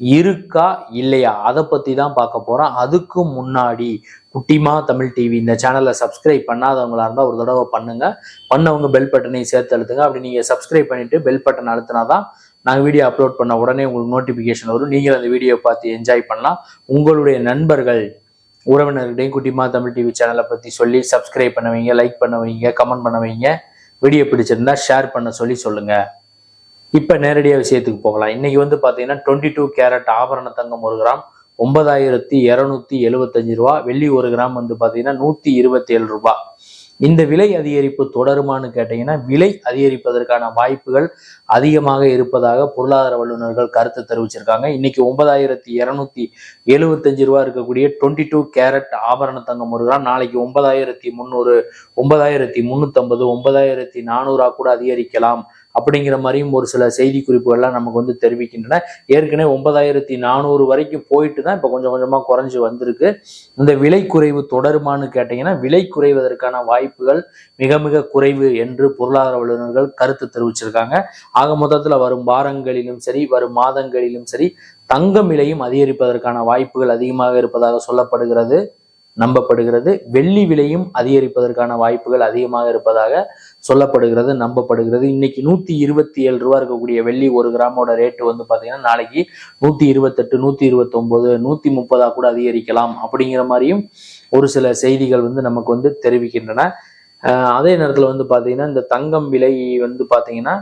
இருக்கா இல்லையா? அதை பத்தி தான் பார்க்க போறோம். அதுக்கு முன்னாடி குட்டிமா தமிழ் டிவி இந்த சேனலை சப்ஸ்கிரைப் பண்ணாதவங்களா இருந்தால் ஒரு தடவை பண்ணுங்க. பண்ணவங்க பெல் பட்டனை சேர்த்து அழுத்துங்க. அப்படி நீங்க சப்ஸ்கிரைப் பண்ணிட்டு பெல் பட்டன் அழுத்தினாதான் நாங்கள் வீடியோ அப்லோட் பண்ண உடனே உங்களுக்கு நோட்டிஃபிகேஷன் வரும். நீங்கள் அந்த வீடியோ பார்த்து என்ஜாய் பண்ணலாம். உங்களுடைய நண்பர்கள் உறவினர்கிட்டையும் குட்டிமா தமிழ் டிவி சேனலை பற்றி சொல்லி சப்ஸ்கிரைப் பண்ண வைங்க லைக் பண்ண வைங்க கமெண்ட் பண்ண வைங்க. வீடியோ பிடிச்சிருந்தா ஷேர் பண்ண சொல்லி சொல்லுங்கள் இப்போ நேரடியாக விஷயத்துக்கு போகலாம். இன்னைக்கு வந்து பார்த்தீங்கன்னா டுவெண்ட்டி டூ கேரட் ஆபரண தங்கம் ஒரு கிராம் ஒன்பதாயிரத்தி இரநூத்தி எழுபத்தஞ்சு ரூபா. வெள்ளி ஒரு கிராம் வந்து பார்த்தீங்கன்னா நூற்றி இருபத்தி ஏழு ரூபாய் இந்த விலை அதிகரிப்பு தொடருமான்னு கேட்டீங்கன்னா விலை அதிகரிப்பதற்கான வாய்ப்புகள் அதிகமாக இருப்பதாக பொருளாதார வல்லுநர்கள் கருத்து தெரிவிச்சிருக்காங்க. இன்னைக்கு ஒன்பதாயிரத்தி இருநூத்தி எழுபத்தஞ்சு ரூபா இருக்கக்கூடிய டுவெண்ட்டி டூ கேரட் ஆபரண தங்கம் ஒரு கிராம் நாளைக்கு ஒன்பதாயிரத்தி முந்நூறு ஒன்பதாயிரத்தி முந்நூற்றம்பது ஒன்பதாயிரத்தி நானூறா கூட அதிகரிக்கலாம். அப்படிங்கிற மாதிரியும் ஒரு சில செய்தி குறிப்புகள்லாம் நமக்கு வந்து தெரிவிக்கின்றன. ஏற்கனவே ஒன்பதாயிரத்தி நானூறு வரைக்கும் போயிட்டு தான் இப்போ கொஞ்சம் கொஞ்சமாக குறைஞ்சு வந்திருக்கு. இந்த விலை குறைவு தொடருமான்னு கேட்டிங்கன்னா விலை குறைவதற்கான வாய்ப்புகள் மிக மிக குறைவு என்று பொருளாதார வல்லுநர்கள் கருத்து தெரிவிச்சிருக்காங்க. ஆக மொத்தத்தில் வரும் வாரங்களிலும் சரி வரும் மாதங்களிலும் சரி தங்கம் விலையும் அதிகரிப்பதற்கான வாய்ப்புகள் அதிகமாக இருப்பதாக சொல்லப்படுகிறது நம்பப்படுகிறது. வெள்ளி விலையும் அதிகரிப்பதற்கான வாய்ப்புகள் அதிகமாக இருப்பதாக சொல்லப்படுகிறது நம்பப்படுகிறது. இன்னைக்கு நூத்தி இருபத்தி ஏழு ரூபா இருக்கக்கூடிய வெள்ளி ஒரு கிராமோட ரேட்டு வந்து பாத்தீங்கன்னா நாளைக்கு நூத்தி இருபத்தெட்டு நூத்தி இருபத்தி ஒன்பது நூத்தி முப்பதா கூட அதிகரிக்கலாம் அப்படிங்கிற மாதிரியும் ஒரு சில செய்திகள் வந்து நமக்கு வந்து தெரிவிக்கின்றன. அதே நேரத்தில் வந்து பார்த்தீங்கன்னா இந்த தங்கம் விலை வந்து பார்த்தீங்கன்னா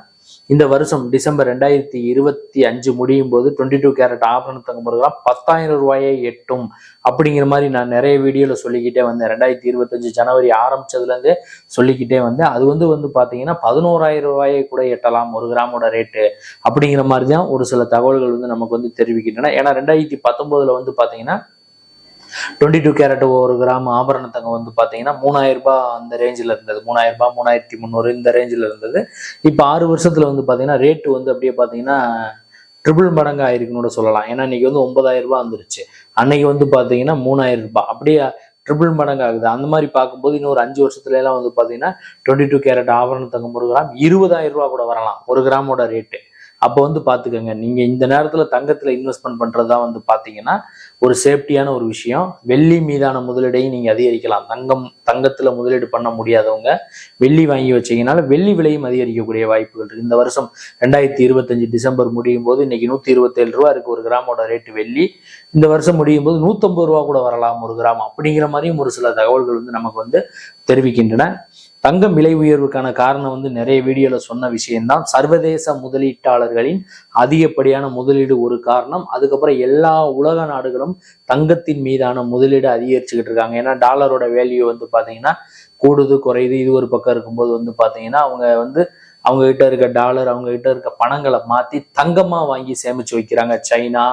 இந்த வருஷம் டிசம்பர் ரெண்டாயிரத்தி இருபத்தி அஞ்சு முடியும் போது டுவெண்ட்டி டூ கேரட் ஆபரண தங்கம் ஒரு பத்தாயிரம் ரூபாயை எட்டும் அப்படிங்கிற மாதிரி நான் நிறைய வீடியோவில் சொல்லிக்கிட்டே வந்தேன். ரெண்டாயிரத்தி இருபத்தஞ்சு ஜனவரி ஆரம்பிச்சதுலேருந்தே சொல்லிக்கிட்டே வந்தேன். அது வந்து வந்து பார்த்தீங்கன்னா பதினோராயிரம் ரூபாயை கூட எட்டலாம் ஒரு கிராமோட ரேட்டு அப்படிங்கிற மாதிரி தான் ஒரு சில தகவல்கள் வந்து நமக்கு வந்து தெரிவிக்கின்றன. ஏன்னா ரெண்டாயிரத்தி பத்தொம்போதில் வந்து பார்த்தீங்கன்னா டுவெண்ட்டி டூ கேரட் ஒரு கிராம் ஆபரண தங்கம் வந்து பார்த்தீங்கன்னா மூணாயிரம் ரூபாய் அந்த ரேஞ்சில் இருந்தது. மூணாயிரம் ரூபாய் மூணாயிரத்தி முந்நூறு இந்த ரேஞ்சில் இருந்தது. இப்போ ஆறு வருஷத்துல வந்து பார்த்தீங்கன்னா ரேட்டு வந்து அப்படியே பார்த்தீங்கன்னா ட்ரிபிள் மடங்கு ஆயிருக்குன்னு கூட சொல்லலாம். ஏன்னா இன்னைக்கு வந்து ஒன்பதாயிரம் ரூபாய் வந்துருச்சு. அன்னைக்கு வந்து பார்த்தீங்கன்னா மூணாயிரம் ரூபாய். அப்படியே ட்ரிபிள் மடங்கு ஆகுது. அந்த மாதிரி பார்க்கும்போது இன்னொரு அஞ்சு வருஷத்துல எல்லாம் வந்து பார்த்தீங்கன்னா டுவெண்ட்டி டூ கேரட் ஆபரண தங்கம் ஒரு கிராம் இருபதாயிரம் ரூபா கூட வரலாம். ஒரு கிராமோட ரேட்டு அப்போ வந்து பார்த்துக்கோங்க நீங்கள் இந்த நேரத்தில் தங்கத்தில் இன்வெஸ்ட்மெண்ட் பண்ணுறதா வந்து பார்த்தீங்கன்னா ஒரு சேஃப்டியான ஒரு விஷயம். வெள்ளி மீதான முதலீடையும் நீங்கள் அதிகரிக்கலாம். தங்கம் தங்கத்தில் முதலீடு பண்ண முடியாதவங்க வெள்ளி வாங்கி வச்சீங்கனால வெள்ளி விலையும் அதிகரிக்கக்கூடிய வாய்ப்புகள் இருக்குது இந்த வருஷம் ரெண்டாயிரத்தி இருபத்தஞ்சு டிசம்பர் முடியும் போது இன்னைக்கு நூற்றி இருபத்தேழு ரூபா இருக்குது ஒரு கிராமோட ரேட்டு வெள்ளி. இந்த வருஷம் முடியும் போது நூற்றம்பது ரூபா கூட வரலாம் ஒரு கிராம். அப்படிங்கிற மாதிரியும் ஒரு சில தகவல்கள் வந்து நமக்கு வந்து தெரிவிக்கின்றன. தங்கம் விலை உயர்வுக்கான காரணம் வந்து நிறைய வீடியோல சொன்ன விஷயம்தான். சர்வதேச முதலீட்டாளர்களின் அதிகப்படியான முதலீடு ஒரு காரணம். அதுக்கப்புறம் எல்லா உலக நாடுகளும் தங்கத்தின் மீதான முதலீடு அதிகரிச்சுக்கிட்டு இருக்காங்க. ஏன்னா டாலரோட வேல்யூ வந்து பாத்தீங்கன்னா கூடுது குறையுது. இது ஒரு பக்கம் இருக்கும்போது வந்து பாத்தீங்கன்னா அவங்க வந்து அவங்க கிட்ட இருக்க டாலர் அவங்க கிட்ட இருக்க பணங்களை மாத்தி தங்கமா வாங்கி சேமிச்சு வைக்கிறாங்க. சைனா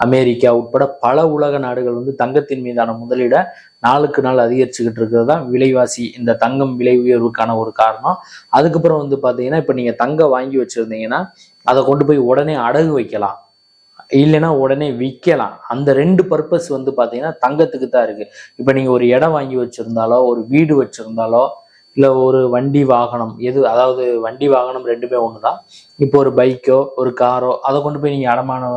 அமெரிக்கா உட்பட பல உலக நாடுகள் வந்து தங்கத்தின் மீதான முதலீடை நாளுக்கு நாள் அதிகரிச்சுக்கிட்டு இருக்கிறது தான் விலைவாசி. இந்த தங்கம் விலை உயர்வுக்கான ஒரு காரணம். அதுக்கப்புறம் வந்து பார்த்தீங்கன்னா இப்போ நீங்கள் தங்கம் வாங்கி வச்சுருந்தீங்கன்னா அதை கொண்டு போய் உடனே அடகு வைக்கலாம். இல்லைன்னா உடனே விற்கலாம். அந்த ரெண்டு பர்பஸ் வந்து பார்த்தீங்கன்னா தங்கத்துக்கு தான் இருக்குது இப்போ நீங்கள் ஒரு இடம் வாங்கி வச்சுருந்தாலோ ஒரு வீடு வச்சுருந்தாலோ இல்லை ஒரு வண்டி வாகனம் எது அதாவது வண்டி வாகனம் ரெண்டுமே ஒன்று தான் இப்போ ஒரு பைக்கோ ஒரு காரோ அதை கொண்டு போய் நீங்கள் அடமானம்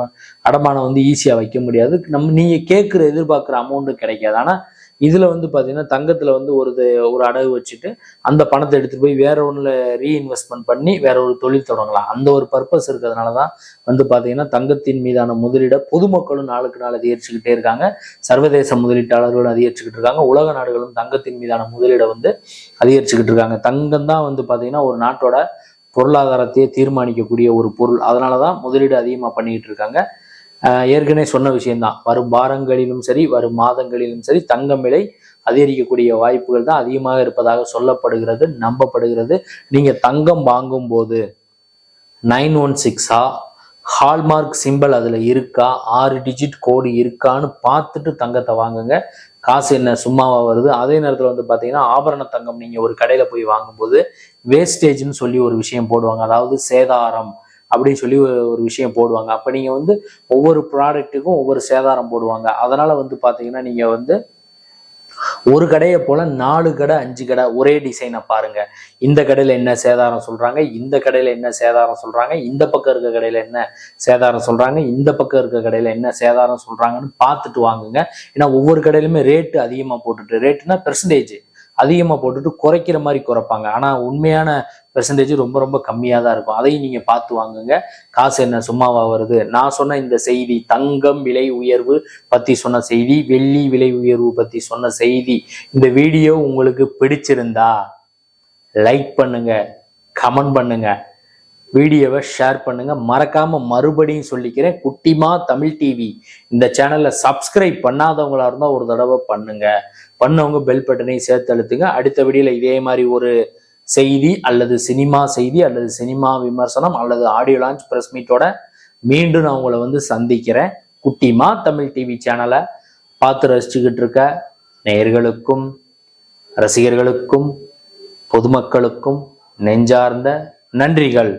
அடமானம் வந்து ஈஸியாக வைக்க முடியாது. நம்ம நீங்கள் கேட்குற எதிர்பார்க்குற அமௌண்ட்டு கிடைக்காது. ஆனால் இதில் வந்து பார்த்தீங்கன்னா தங்கத்தில் வந்து ஒரு இது- ஒரு அடகு வச்சுட்டு அந்த பணத்தை எடுத்துகிட்டு போய் வேற ஒன்றில் ரீஇன்வெஸ்ட்மெண்ட் பண்ணி வேற ஒரு தொழில் தொடங்கலாம். அந்த ஒரு பர்பஸ் இருக்கிறதுனால தான் வந்து பார்த்தீங்கன்னா தங்கத்தின் மீதான முதலீடை பொதுமக்களும் நாளுக்கு நாள் அதிகரிச்சுக்கிட்டே இருக்காங்க. சர்வதேச முதலீட்டாளர்களும் அதிகரிச்சுக்கிட்டு இருக்காங்க. உலக நாடுகளும் தங்கத்தின் மீதான முதலீடை வந்து அதிகரிச்சுக்கிட்டு இருக்காங்க. தங்கம் தான் வந்து பார்த்தீங்கன்னா ஒரு நாட்டோட பொருளாதாரத்தையே தீர்மானிக்கக்கூடிய ஒரு பொருள். அதனால தான் முதலீடு அதிகமாக பண்ணிக்கிட்டு இருக்காங்க. ஏற்கனவே சொன்ன விஷயம்தான். வரும் வாரங்களிலும் சரி வரும் மாதங்களிலும் சரி தங்கம் விலை அதிகரிக்கக்கூடிய வாய்ப்புகள் தான் அதிகமாக இருப்பதாக சொல்லப்படுகிறது நம்பப்படுகிறது. நீங்க தங்கம் வாங்கும் போது நைன் ஒன் சிக்ஸா? ஹால்மார்க் சிம்பிள் அதில் இருக்கா? ஆறு டிஜிட் கோடு இருக்கான்னு பார்த்துட்டு தங்கத்தை வாங்குங்க. காசு என்ன சும்மாவா வருது? அதே நேரத்தில் வந்து பார்த்தீங்கன்னா ஆபரண தங்கம் நீங்கள் ஒரு கடையில் போய் வாங்கும்போது வேஸ்டேஜ்னு சொல்லி ஒரு விஷயம் போடுவாங்க. அதாவது சேதாரம். அப்படின்னு சொல்லி ஒரு ஒரு விஷயம் போடுவாங்க. அப்போ நீங்கள் வந்து ஒவ்வொரு ப்ராடக்ட்டுக்கும் ஒவ்வொரு சேதாரம் போடுவாங்க. அதனால் வந்து பார்த்தீங்கன்னா நீங்கள் வந்து ஒரு கடையை போல நாலு கடை அஞ்சு கடை ஒரே டிசைனை பாருங்க. இந்த கடையில என்ன சேதாரம் சொல்றாங்க? இந்த கடையில என்ன சேதாரம் சொல்றாங்க? இந்த பக்கம் இருக்க கடையில என்ன சேதாரம் சொல்றாங்க? இந்த பக்கம் இருக்க கடையில என்ன சேதாரம் சொல்றாங்கன்னு பார்த்துட்டு வாங்குங்க. ஏன்னா ஒவ்வொரு கடையிலுமே ரேட்டு அதிகமாக போட்டுட்டு ரேட்டுனா பெர்சன்டேஜ் அதிகமாக போட்டுட்டு குறைக்கிற மாதிரி குறைப்பாங்க. ஆனால் உண்மையான பெர்சன்டேஜ் ரொம்ப ரொம்ப கம்மியாக தான் இருக்கும். அதையும் நீங்கள் பார்த்து வாங்குங்க. காசு என்ன சும்மாவா வருது? நான் சொன்ன இந்த செய்தி தங்கம் விலை உயர்வு பற்றி சொன்ன செய்தி வெள்ளி விலை உயர்வு பற்றி சொன்ன செய்தி இந்த வீடியோ உங்களுக்கு பிடிச்சிருந்தா லைக் பண்ணுங்க கமெண்ட் பண்ணுங்க. வீடியோவை ஷேர் பண்ணுங்க. மறக்காம மறுபடியும் சொல்லிக்கிறேன் குட்டிமா தமிழ் டிவி இந்த சேனலை சப்ஸ்கிரைப் பண்ணாதவங்களா இருந்தால் ஒரு தடவை பண்ணுங்க. பண்ணவங்க பெல் பட்டனையும் சேர்த்து அழுத்துங்க. அடுத்த வீடியோல இதே மாதிரி ஒரு செய்தி அல்லது சினிமா செய்தி அல்லது சினிமா விமர்சனம் அல்லது ஆடியோ லான்ச் பிரஸ் மீட்டோட மீண்டும் நான் உங்களை வந்து சந்திக்கிறேன். குட்டிமா தமிழ் டிவி சேனலை பார்த்து ரசிச்சுக்கிட்டு இருக்க நேர்களுக்கும் ரசிகர்களுக்கும் பொதுமக்களுக்கும் நெஞ்சார்ந்த நன்றிகள்.